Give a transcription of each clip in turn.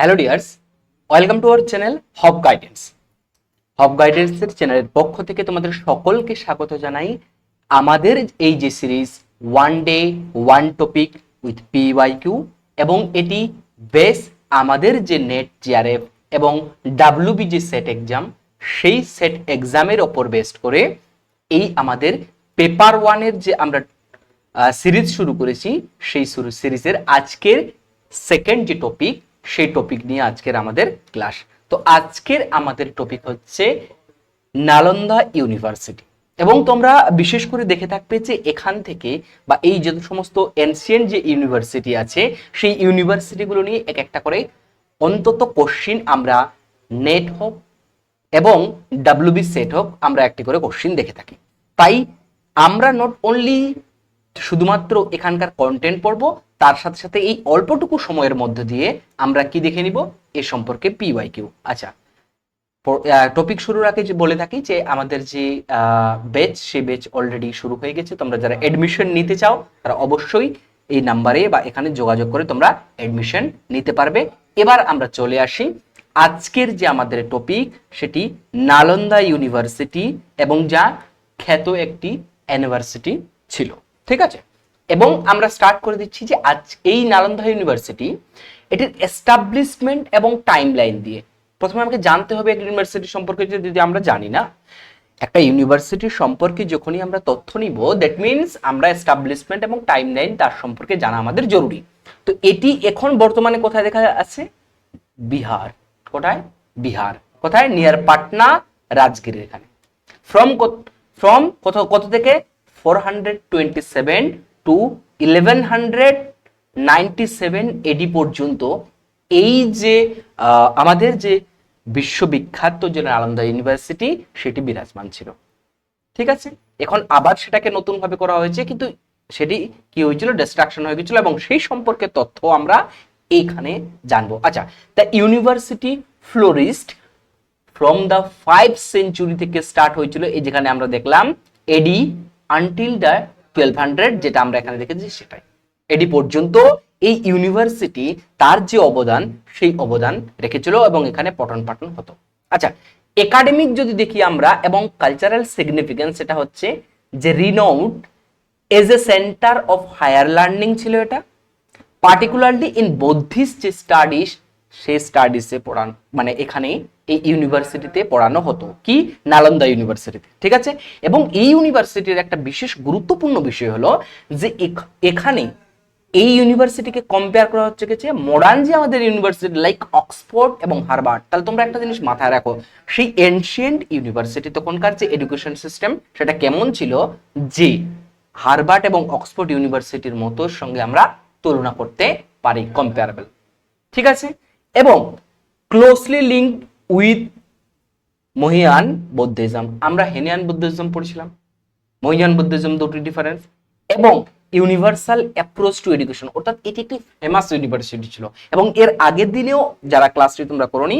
Hello dears welcome to our channel hub guidance hub গাইডেন্সের চ্যানেলের পক্ষ থেকে তোমাদের সকলকে স্বাগত জানাই আমাদের এই যে series one day one topic with PY Q এবং এটি বেস আমাদের যে নেট জিআরএফ এবং ডাব্লিউবি যে সেট এক্সাম সেই সেট এক্সামের ওপর বেস্ট করে এই আমাদের পেপার ওয়ানের যে আমরা সিরিজ শুরু করেছি, সেই শুরু সিরিজের আজকের সেকেন্ড যে টপিক সেই টপিক নিয়ে আজকের আমাদের ক্লাস তো আজকের আমাদের টপিক হচ্ছে নালন্দা ইউনিভার্সিটি এবং তোমরা বিশেষ করে দেখে থাকবে যে এখান থেকে বা এই যে সমস্ত এনসিয়েন্ট যে ইউনিভার্সিটি আছে, সেই ইউনিভার্সিটিগুলো নিয়ে এক একটা করে অন্তত কোশ্চিন আমরা নেট হোক এবং ডাব্লিউবি সেট হোক আমরা একটি করে কোশ্চিন দেখে থাকি। তাই আমরা নট অনলি শুধুমাত্র এখানকার কন্টেন্ট পড়ব, তার সাথে সাথে এই অল্পটুকু সময়ের মধ্যে দিয়ে আমরা কি দেখে নিব? এ সম্পর্কে পিওয়াই কিউ আচ্ছা টপিক শুরুর আগে যে বলে থাকি যে আমাদের যে বেচ সেই বেচ অলরেডি শুরু হয়ে গেছে। তোমরা যারা অ্যাডমিশন নিতে চাও, তারা অবশ্যই এই নাম্বারে বা এখানে যোগাযোগ করে তোমরা অ্যাডমিশন নিতে পারবে। এবার আমরা চলে আসি আজকের যে আমাদের টপিক সেটি নালন্দা ইউনিভার্সিটি এবং যা খ্যাত একটি ইউনিভার্সিটি ছিল। ঠিক আছে? এবং আমরা স্টার্ট করে দিচ্ছি যে আজ এই নালন্দা ইউনিভার্সিটি এটির এস্টাবলিশমেন্ট এবং টাইম লাইন দিয়ে। প্রথমে আমাকে জানতে হবে একটা ইউনিভার্সিটি সম্পর্কে যদি আমরা জানি না একটা ইউনিভার্সিটি সম্পর্কে যখনই আমরা তথ্য নিব দ্যাট মিনস আমরা এস্টাবলিশমেন্ট এবং টাইম লাইন তার সম্পর্কে জানা আমাদের জরুরি। তো এটি এখন বর্তমানে কোথায় দেখা আছে? বিহার। কোথায়? বিহার। কোথায়? নিয়ার পাটনা রাজগিরির এখানে। ফ্রম ফ্রম কত কত থেকে? Four hundred twenty seven to eleven hundred ninety seven AD পর্যন্ত এই যে আমাদের যে বিশ্ববিখ্যাত যে নালন্দা ইউনিভার্সিটি সেটি বিরাজমান ছিল। ঠিক আছে? এখন আবার সেটাকে নতুন ভাবে করা হয়েছে, কিন্তু সেটি কি হয়েছিল? ডিস্ট্রাকশন হয়ে গেছিল এবং সেই সম্পর্কে তথ্য আমরা এইখানে জানব। আচ্ছা the university flourished from the five century থেকে স্টার্ট হয়েছিল, এই যেখানে আমরা দেখলাম AD until the twelve hundred যেটা আমরা এখানে দেখেছি সেটাই। এটি পর্যন্ত এই ইউনিভার্সিটি তার যে অবদান, সেই অবদান রেখেছিল এবং এখানে পঠন পাঠন হতো। আচ্ছা একাডেমিক যদি দেখি আমরা এবং কালচারাল সিগনিফিকেন্স সেটা হচ্ছে যে renowned as a centre of higher learning ছিল এটা। পার্টিকুলারলি ইন বৌদ্ধিস্ট যে স্টাডিজ সেই স্টাডিজে পড়ান মানে এখানে এই ইউনিভার্সিটিতে পড়ানো হতো। কি? নালন্দা ইউনিভার্সিটিতে ঠিক আছে? এবং এই ইউনিভার্সিটির একটা বিশেষ গুরুত্বপূর্ণ বিষয় হলো যে এখানে এই ইউনিভার্সিটিকে কম্পেয়ার করা হচ্ছে গেছে মডার্ন যে আমাদের ইউনিভার্সিটি লাইক অক্সফোর্ড এবং হারবার্ড তাহলে তোমরা একটা জিনিস মাথায় রাখো, সেই এনশিয়েন্ট ইউনিভার্সিটি তখনকার যে এডুকেশন সিস্টেম সেটা কেমন ছিল? যে হারবার্ড এবং অক্সফোর্ড ইউনিভার্সিটির মতো সঙ্গে আমরা তুলনা করতে পারি কম্পেয়ারেবল ঠিক আছে? এবং closely link with Mahayana Buddhism. আমরা হেনিয়ান বৌদ্ধিজম পড়েছিলাম। মহিয়ান বৌদ্ধিজম দুটি ডিফারেন্স এবং ইউনিভার্সাল অ্যাপ্রোচ টু এডুকেশন অর্থাৎ এটি একটি ফেমাস ইউনিভার্সিটি ছিল। এবং এর আগের দিনেও যারা ক্লাসটি তোমরা করোনি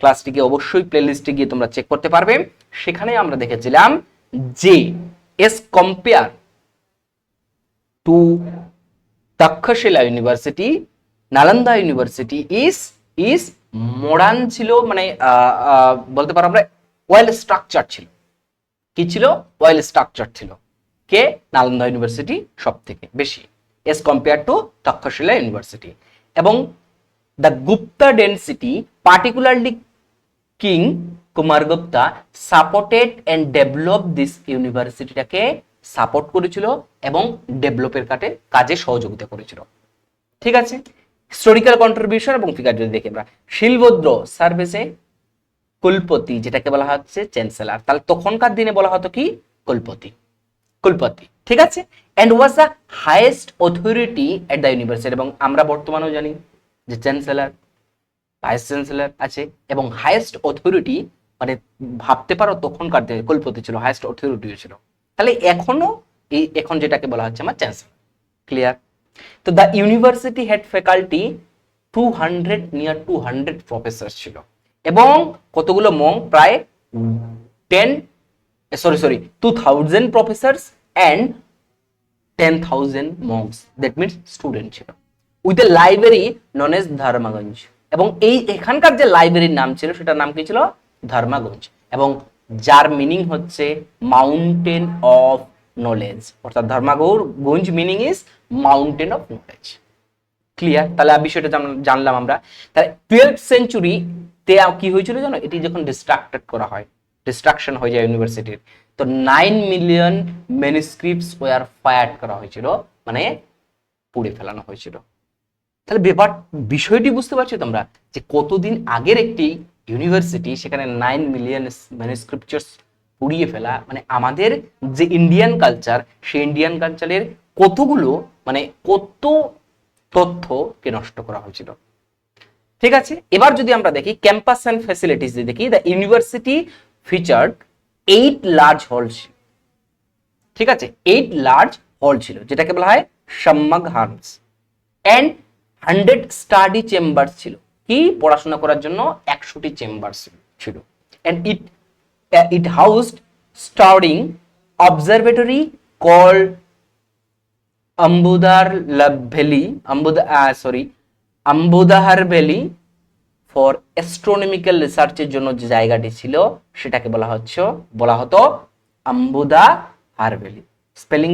ক্লাসটিকে অবশ্যই প্লেলিস্টে গিয়ে তোমরা চেক করতে পারবে। সেখানে আমরা দেখেছিলাম যে as compare to Takshashila university Nalanda university is is modern ছিল মানে বলতে পারো আমরা ওয়েল স্ট্রাকচার ছিল। কি ছিল? ওয়েল স্ট্রাকচার ছিল। কে? নালন্দা ইউনিভার্সিটি সব থেকে বেশি। As compare to Takshashila university এবং the Gupta dynasty particularly king Kumar Gupta supported and develop this ইউনিভার্সিটিটাকে support করেছিল এবং ডেভেলপের কাটে, কাজে সহযোগিতা করেছিল। ঠিক আছে? হিস্টোরিক্যাল কন্ট্রিবিউশন এবং ফিগার যদি দেখি আমরা, শিলভদ্র সার্ভিসে কুলপতি, যেটাকে বলা হচ্ছে চ্যান্সেলার তাহলে তখনকার দিনে বলা হতো কি? কুলপতি। কুলপতি, ঠিক আছে? And was the highest authority at the university এবং আমরা বর্তমানেও জানি যে চ্যান্সেলার ভাইস চ্যান্সেলার আছে। এবং হাইয়েস্ট অথরিটি মানে ভাবতে পারো তখনকার দিনে কুলপতি ছিল হাইয়েস্ট অথরিটি ছিল। তাহলে এখনও এই, এখন যেটাকে বলা হচ্ছে আমার চ্যান্সেলার ক্লিয়ার তো the university head faculty two hundred near two hundred professor ছিল। এবং কতগুলো মং প্রায় ten sorry sorry two thousand professors and ten thousand monks that means student ছিল। With a library known as Dharmaganj এবং এই এখানকার যে লাইব্রেরির নাম ছিল, সেটার নাম কি ছিল? ধর্মাগঞ্জ এবং যার মিনিং হচ্ছে মাউন্টেন অফ নলেজ অর্থাৎ ধর্মাগৌর গঞ্জ meaning is mountain of knowledge clear তাহলে আর বিষয়টা জানলাম আমরা। তাহলে টুয়েলভ সেঞ্চুরি তে কি হয়েছিল জানো? এটি যখন ডিস্ট্রাক্টেড করা হয় ডিস্ট্রাকশন হয়ে যায় ইউনিভার্সিটির তো nine million manuscripts were fire করা হয়েছিল মানে পুড়ে ফেলানো হয়েছিল। তাহলে ব্যাপার, বিষয়টি বুঝতে পারছ তোমরা যে কতদিন আগের একটি ইউনিভার্সিটি সেখানে নাইন মিলিয়ন ম্যানুস্ক্রিপচার্স পুড়িয়ে ফেলা মানে আমাদের যে ইন্ডিয়ান কালচার সেই ইন্ডিয়ান কালচারের কতগুলো মানে কত তথ্যকে নষ্ট করা হয়েছিল। ঠিক আছে? এবার যদি আমরা দেখি ক্যাম্পাস অ্যান্ড ফ্যাসিলিটিস যদি দেখি the university featured eight large hall ঠিক আছে? এইট লার্জ হল ছিল, যেটাকে বলা হয় সম্মাগ হার্মস অ্যান্ড হান্ড্রেড স্টাডি চেম্বার ছিল। কি? পড়াশোনা করার জন্য একশোটি চেম্বার ছিল। And it it housed staring observatory call Ambudar valley Ambuda sorry Ambudahar valley for astronomical রিসার্চের জন্য যে জায়গাটি ছিল সেটাকে বলা হচ্ছে বলা হতো আম্বুদা হারভেলি স্পেলিং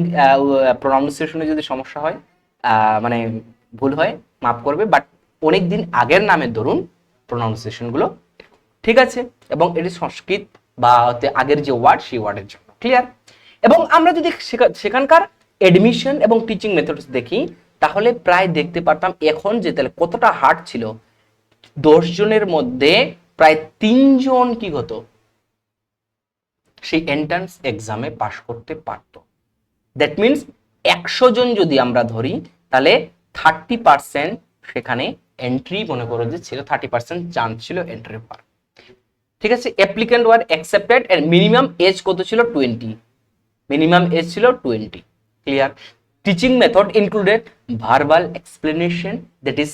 প্রনাউন্সিয়েশনে যদি সমস্যা হয় আহ, মানে ভুল হয় মাফ করবে বাট অনেক দিন আগের নামের ধরুন প্রনাউন্সিয়েশনগুলো ঠিক আছে? এবং এটি সংস্কৃত বা হতে আগের যে ওয়ার্ড, সেই ওয়ার্ডের জন্য ক্লিয়ার এবং আমরা যদি সেখা- সেখানকার এডমিশন এবং টিচিং মেথডস দেখি, তাহলে প্রায় দেখতে পারতাম এখন যে তাহলে কতটা হার্ড ছিল, দশ জনের মধ্যে প্রায় তিনজন কি হতো? সেই এন্ট্রান্স এক্সামে পাশ করতে পারত। দ্যাট মিনস একশো জন যদি আমরা ধরি, তাহলে থার্টি পার্সেন্ট সেখানে এন্ট্রি মনে করো যে ছিল থার্টি পার্সেন্ট চান্স ছিল এন্ট্রি পার ঠিক আছে applicant were accepted and minimum age কত ছিল? টোয়েন্টি মিনিমাম এজ ছিল twenty clear teaching method included verbal explanation that is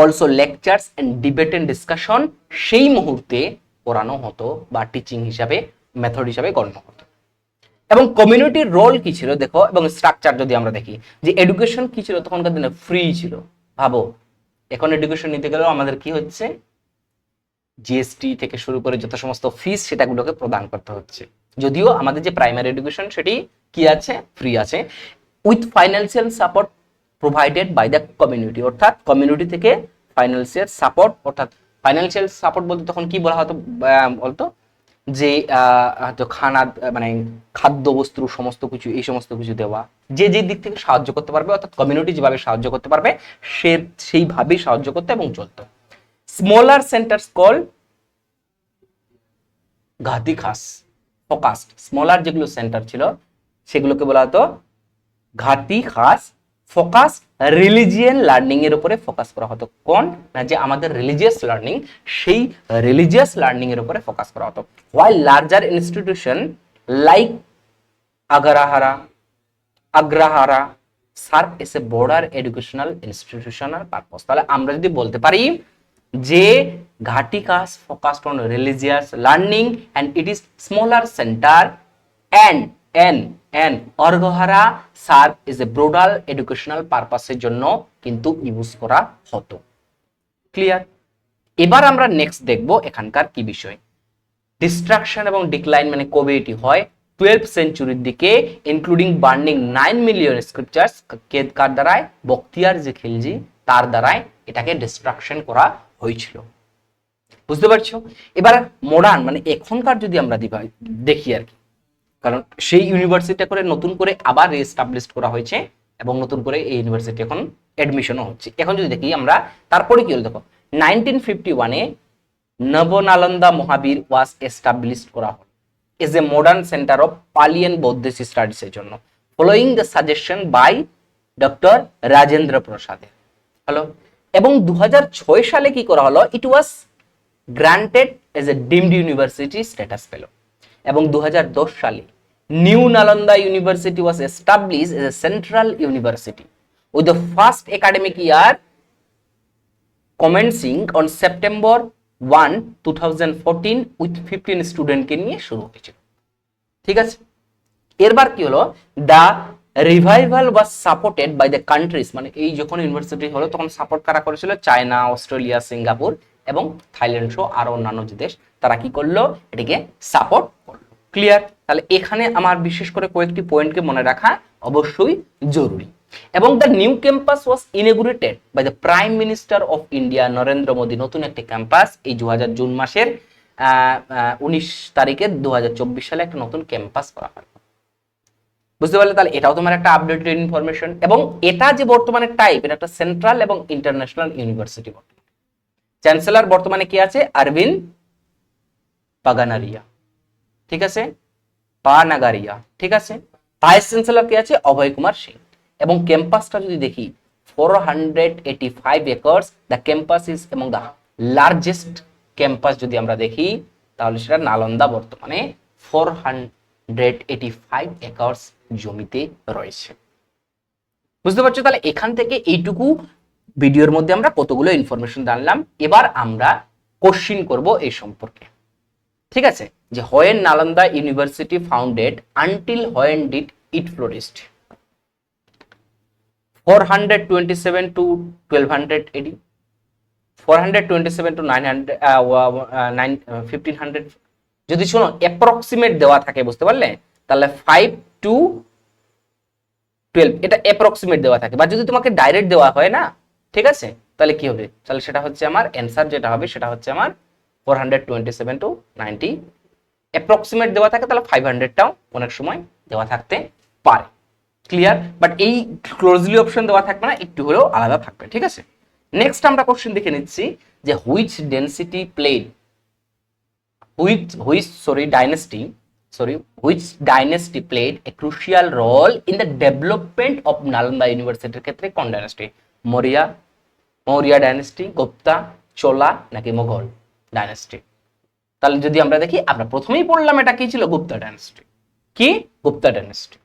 also lectures and debate and discussion সেই মুহূর্তে পড়ানো হতো বা টিচিং হিসাবে মেথড হিসাবে গণ্য হতো। এবং কমিউনিটির রোল কি ছিল? দেখো, এবং স্ট্রাকচার যদি আমরা দেখি, যে এডুকেশন কি ছিল? তখনকার দিনে ফ্রি ছিল। ভাবো, এখন এডুকেশন নিতে গেলেও আমাদের কি হচ্ছে? জিএসটি থেকে শুরু করে যত সমস্ত ফিস সেটাগুলোকে প্রদান করতে হচ্ছে। যদিও আমাদের যে প্রাইমারি এডুকেশন সেটি কি আছে? ফ্রি আছে। With financial support provided by the community অর্থাৎ কমিউনিটি থেকে ফাইন্যান্সিয়াল সাপোর্ট অর্থাৎ ফাইন্যান্সিয়াল সাপোর্ট বলতে তখন কি বলা হতো? বলতো? যে হয়তো খানা মানে খাদ্য বস্তু, সমস্ত কিছু, এই সমস্ত কিছু দেওয়া। যে যে দিক থেকে সাহায্য করতে পারবে, অর্থাৎ কমিউনিটি যেভাবে সাহায্য করতে পারবে, সে, সেইভাবেই সাহায্য করতে এবং চলতো। স্মলার সেন্টার্স কল ঘাতি খাস ফোকাসড স্মলার যেগুলো সেন্টার ছিল, সেগুলোকে বলা হতো ঘাটি খাস ফোকাস রিলিজিয়ান লার্নিং এর উপরে ফোকাস করা হতো। কোন? না, যে আমাদের রিলিজিয়াস লার্নিং সেই রিলিজিয়াস লার্নিং এর উপরে ফোকাস করা হতো। While larger institution like Agrahara Agrahara serve as a broader educational institutional purpose তাহলে আমরা যদি বলতে পারি যে ঘাটি কাজ focused on religious learning and it is smaller centre and an an Agrahara serve is a broader educational পারপাসের জন্য কিন্তু ইউজ করা হতো। ক্লিয়ার এবার আমরা নেক্সট দেখব এখানকার কি বিষয়। ডিস্ট্রাকশন এবং ডিক্লাইন মানে কবে এটি হয়? টুয়েলভ সেঞ্চুরির দিকে including burning nine million scriptures কে, কার দ্বারায়? বক্তিয়ার যে খিলজি, তার দ্বারায় এটাকে ডিস্ট্রাকশন করা হয়েছিল। বুঝতে পারছ? এবার মডার্ন মানে এখনকার যদি আমরা দেখি আর কি। কারণ সেই ইউনিভার্সিটি করে নতুন করে আবার রিএস্টাবলিশ করা হয়েছে এবং নতুন করে এই ইউনিভার্সিটি এখন এডমিশনও হচ্ছে। এখন যদি দেখি আমরা, তারপরে কি হলো দেখো নাইনটিন ফিফটি ওয়ানে নবনালন্দা মহাবীর ওয়াজ এস্টাবলিশড করা হয় is a modern centre of পালিয়ান Buddhist স্টাডিজের জন্য। Following the suggestion by doctor Rajendra প্রসাদের হলো এবং দু হাজার ছয় সালে কি করা হলো? It was granted as a deemed university status পেল এবং দু সালে new Nalanda university was establish as a central university with the first academic year commencing on September one two thousand fourteen with fifteen স্টুডেন্টকে নিয়ে শুরু হয়েছিল। ঠিক আছে? এরবার কি হলো? The revival was supported by the countries মানে এই যখন ইউনিভার্সিটি হলো, তখন সাপোর্ট কারা করেছিল? চায়না অস্ট্রেলিয়া সিঙ্গাপুর এবং থাইল্যান্ড সহ আরও অন্যান্য যে দেশ, তারা কি করল? এটিকে সাপোর্ট করল। ক্লিয়ার তাহলে এখানে আমার বিশেষ করে কয়েকটি পয়েন্টকে মনে রাখা অবশ্যই জরুরি। এবং the new campus was inaugurated by the prime minister of India Narendra Modi. নতুন একটি ক্যাম্পাস এই দু হাজার জুন মাসের উনিশ তারিখে দু হাজার চব্বিশ সালে একটা নতুন ক্যাম্পাস করা হয়। বুঝতে পারলে তাহলে এটাও তোমার একটা আপডেটেড ইনফরমেশন এবং এটা যে বর্তমানে টাইপ এটা একটা সেন্ট্রাল এবং ইন্টারন্যাশনাল ইউনিভার্সিটি চ্যান্সেলর বর্তমানে কি আছে? আরবিন পাগানারিয়া ঠিক আছে? পানাগারিয়া ঠিক আছে? ভাইস চ্যান্সেলর কি আছে? অভয় কুমার সিং এবং ক্যাম্পাসটা যদি দেখি four hundred eighty five acres the campus is এবং দ্য লার্জেস্ট ক্যাম্পাস যদি আমরা দেখি, তাহলে সেটা নালন্দা বর্তমানে four hundred eighty five acres জমিতে রয়েছে। বুঝতে পারছ? তাহলে এখান থেকে এইটুকু ভিডিওর মধ্যে আমরা কতগুলো ইনফরমেশন জানলাম। এবার আমরা কোশ্চিন করব এই সম্পর্কে। ঠিক আছে? যে when Nalanda university founded until when did it flourish four hundred twenty seven to twelve hundred AD four hundred twenty seven to nine hundred nine fifteen hundred যদি শোনো অ্যাপ্রক্সিমেট দেওয়া থাকে, বুঝতে পারলে? তাহলে ফাইভ টু টুয়েলভ এটা approximate দেওয়া থাকে। বা যদি তোমাকে ডাইরেক্ট দেওয়া হয় না, ঠিক আছে? তাহলে কি হবে? তাহলে সেটা হচ্ছে আমার অ্যান্সার যেটা হবে, সেটা হচ্ছে আমার four hundred twenty seven to ninety approximate দেওয়া থাকে, তাহলে ফাইভ হান্ড্রেডটাও অনেক সময় দেওয়া থাকতে পারে। ক্লিয়ার বাট এই ক্লোজলি অপশন দেওয়া থাকবে না, একটু হলেও আলাদা থাকবে, ঠিক আছে? নেক্সট আমরা কোশ্চেন দেখে নিচ্ছি যে which density played which which sorry dynasty sorry, which dynasty played a crucial role in the development of Nalanda University ক্ষেত্রে? কোন ডাইনাস্টি মৌরিয়া মৌরিয়া ডাইনাস্টি গুপ্তা চোলা নাকি মোগল ডাইনাস্টি তাহলে যদি আমরা দেখি আমরা প্রথমেই পড়লাম এটা কি ছিল? গুপ্তা ডাইনাস্টি কি? গুপ্তা ডাইনাস্টি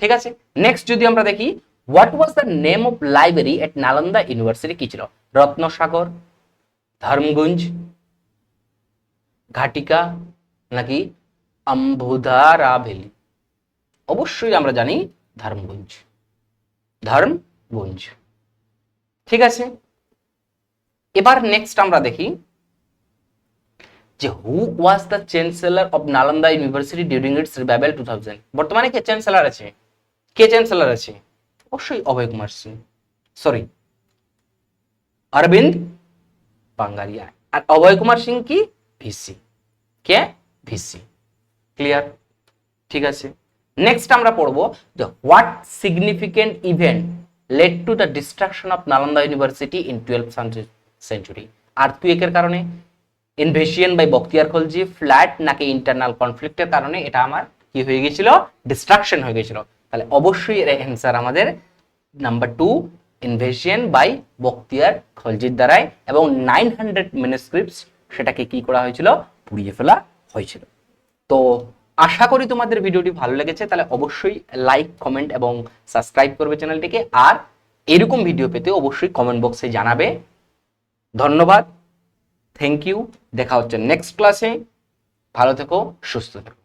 ঠিক আছে? নেক্সট যদি আমরা দেখি what was the name of library at Nalanda university কি ছিল? রত্নসাগর ধর্মগুঞ্জ ঘাটিকা নাকি অম্বুধারা ভ্যালি অবশ্যই আমরা জানি ধর্মগুঞ্জ ধর্মগুঞ্জ ঠিক আছে? এবার নেক্সট আমরা দেখি যে who was the chancellor of Nalanda university during its revival two thousand বর্তমানে কে চ্যান্সেলর আছে? কে চ্যান্সেলর আছে? অবশ্যই অভয় কুমার সিং। সরি অরবিন্দ বাঙ্গারিয়া। আর অভয় কুমার সিং কি? ভিসি। কে? ভিসি। ক্লিয়ার ঠিক আছে। নেক্সট আমরা পড়ব যে what significant event led to the destruction of Nalanda university in twelve century আর্থকুয়েকের কারণে invasion by Bakhtiyar Khalji flat নাকি ইন্টারনাল কনফ্লিক্টের কারণে, এটা আমার কি হয়ে গেছিল? ডিস্ট্রাকশন হয়ে গেছিল। তাহলে অবশ্যই এর অ্যান্সার আমাদের number two invasion by Bakhtiyar খলজির দ্বারাই এবং নাইন হান্ড্রেড ম্যানুস্ক্রিপ্টস সেটাকে কি করা হয়েছিল? পুড়িয়ে ফেলা হয়েছিল। তো আশা করি তোমাদের ভিডিওটি ভালো লেগেছে, তাহলে অবশ্যই লাইক কমেন্ট এবং সাবস্ক্রাইব করবে চ্যানেলটিকে, আর এরকম ভিডিও পেতে অবশ্যই কমেন্ট বক্সে জানাবে। ধন্যবাদ থ্যাংক ইউ দেখা হচ্ছে নেক্সট ক্লাসে ভালো থেকো, সুস্থ থেকো।